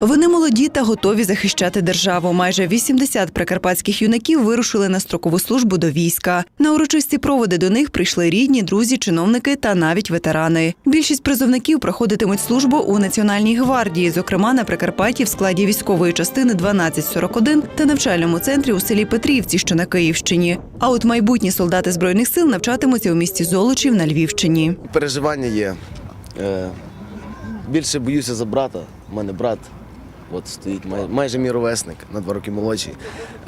Вони молоді та готові захищати державу. Майже 80 прикарпатських юнаків вирушили на строкову службу до війська. На урочисті проводи до них прийшли рідні, друзі, чиновники та навіть ветерани. Більшість призовників проходитимуть службу у Національній гвардії, зокрема на Прикарпатті в складі військової частини 1241 та навчальному центрі у селі Петрівці, що на Київщині. А от майбутні солдати збройних сил навчатимуться у місті Золочів на Львівщині. Переживання є. Е, більше боюся за брата. У мене брат от стоїть май- майже мій ровесник, на два роки молодший.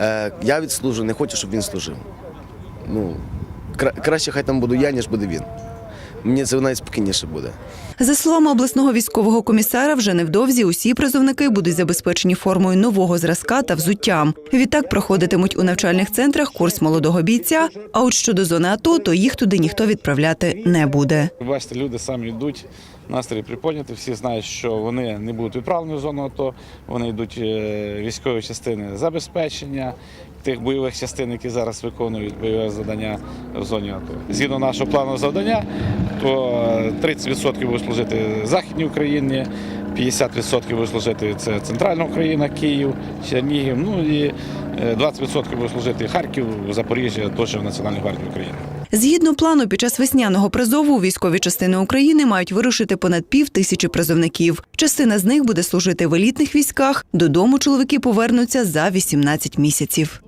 Е, я відслужу, не хочу, щоб він служив. Ну, кра- краще хай там буду я, ніж буде він. Мені це навіть спокійніше буде. За словами обласного військового комісара, вже невдовзі усі призовники будуть забезпечені формою нового зразка та взуттям. Відтак проходитимуть у навчальних центрах курс молодого бійця. А от щодо зони АТО, то їх туди ніхто відправляти не буде. Бачите, люди самі йдуть, настрій приподняти, всі знають, що вони не будуть відправлені в зону АТО, вони йдуть е, військові частини забезпечення тих бойових частин, які зараз виконують бойове завдання в зоні АТО. Згідно нашого плану завдання, то е, 30% буде служити Західній Україні, 50% буде служити це Центральна Україна, Київ, Чернігів, ну і е, 20% буде служити Харків, Запоріжжя, теж в Національній гвардії України. Згідно плану, під час весняного призову військові частини України мають вирушити понад пів тисячі призовників. Частина з них буде служити в елітних військах. Додому чоловіки повернуться за 18 місяців.